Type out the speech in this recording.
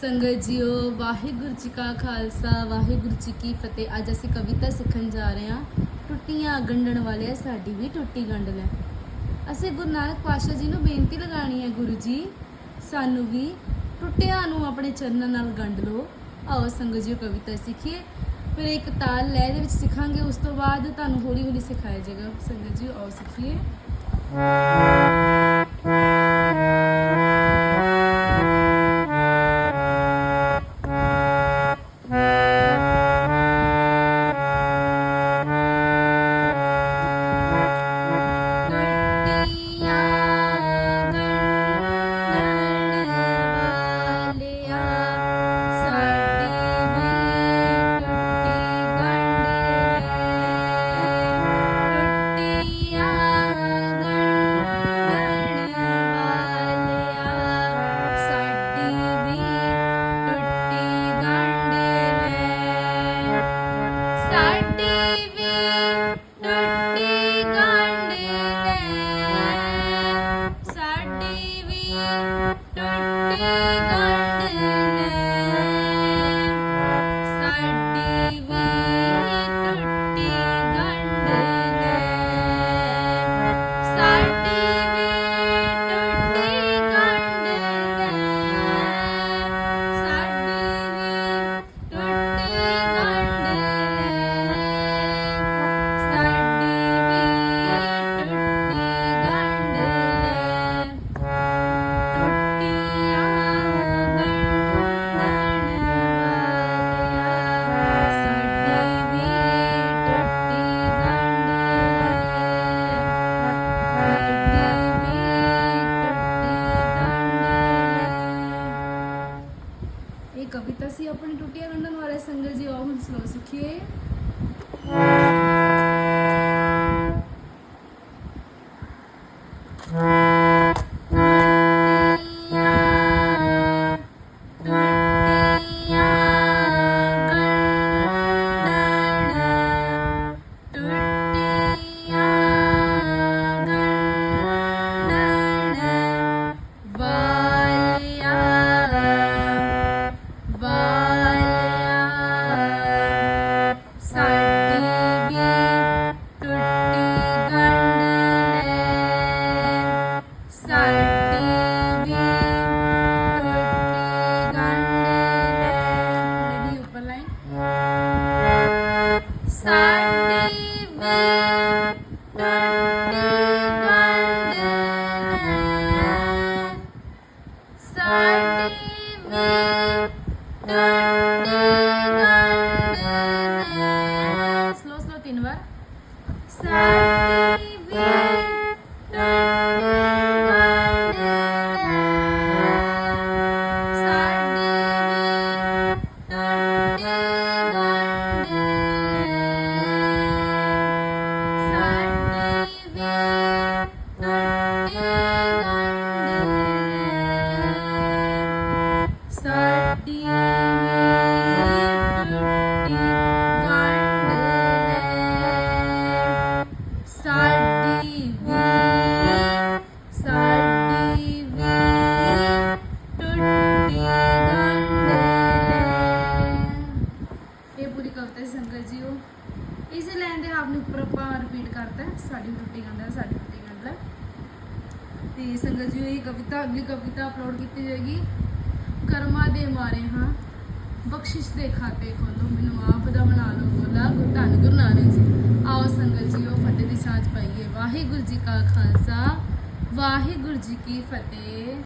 ਸੰਗਤ ਜੀਓ, ਵਾਹਿਗੁਰੂ ਜੀ ਕਾ ਖਾਲਸਾ, ਵਾਹਿਗੁਰੂ ਜੀ ਕੀ ਫਤਿਹ। ਅੱਜ ਅਸੀਂ ਕਵਿਤਾ ਸਿੱਖਣ ਜਾ ਰਹੇ ਹਾਂ। ਟੁੱਟੀਆਂ ਗੰਢਣ ਵਾਲਿਆ ਸਾਡੀ ਵੀ ਟੁੱਟੀ ਗੰਢ ਲੈ। ਅਸੀਂ ਗੁਰੂ ਨਾਨਕ ਪਾਤਸ਼ਾਹ ਜੀ ਨੂੰ ਬੇਨਤੀ ਲਗਾਣੀ ਹੈ, ਗੁਰੂ ਜੀ, ਸਾਨੂੰ ਵੀ ਟੁੱਟਿਆਂ ਨੂੰ ਆਪਣੇ ਚਰਨਾਂ ਨਾਲ ਗੰਢ ਲਓ। ਆਓ ਸੰਗਤ ਜੀਓ, ਕਵਿਤਾ ਸਿੱਖੀਏ। ਫਿਰ ਇੱਕ ਤਾਲ ਲੈ ਦੇ ਵਿੱਚ ਸਿੱਖਾਂਗੇ, ਉਸ ਤੋਂ ਬਾਅਦ ਤੁਹਾਨੂੰ ਹੌਲੀ ਹੌਲੀ ਸਿਖਾਇਆ ਜਾਏਗਾ। ਸੰਗਤ ਜੀਓ, ਆਓ ਸਿੱਖੀਏ। ਟੁੱਟੀਆਂ ਕਵਿਤਾ ਸੀ ਆਪਣੀ ਟੁੱਟੀਆਂ ਗੰਢਣ ਵਾਲੇ ਸੰਗਤ ਜੀ ਆਓ ਹੁਣ ਸਲੋ ਸਿੱਖੀਏ। ਜੀਓ ਇਸ ਲਾਈਨ ਦੇ ਹਾਫ ਨੂੰ ਉੱਪਰ ਆਪਾਂ ਰਿਪੀਟ ਕਰਤਾ ਸਾਡੀ ਟੁੱਟੀ ਗੰਢ ਸਾਡੀ ਟੁੱਟੀ ਗੰਢ ਤੇ ਸੰਗਤ ਜੀ, ਇਹ ਕਵਿਤਾ, ਅਗਲੀ ਕਵਿਤਾ ਅਪਲੋਡ ਕੀਤੀ ਜਾਏਗੀ। ਕਰਮਾ ਦੇ ਮਾਰੇ ਹਾਂ, ਬਖਸ਼ਿਸ਼ ਦੇ ਖਾਤੇ ਖੋਲੋ, ਮੈਨੂੰ ਆਪ ਦਾ ਬਣਾ ਲਓ ਬੋਲਾ ਗੁਰੂ ਧੰਨ ਗੁਰੂ ਨਾਨਕ ਜੀ। ਆਓ ਸੰਗਤ ਜੀ, ਉਹ ਫਤਿਹ ਦੀ ਸਾਂਝ ਪਾਈਏ। ਵਾਹਿਗੁਰੂ ਜੀ ਕਾ ਖਾਲਸਾ, ਵਾਹਿਗੁਰੂ ਜੀ ਕੀ ਫਤਿਹ।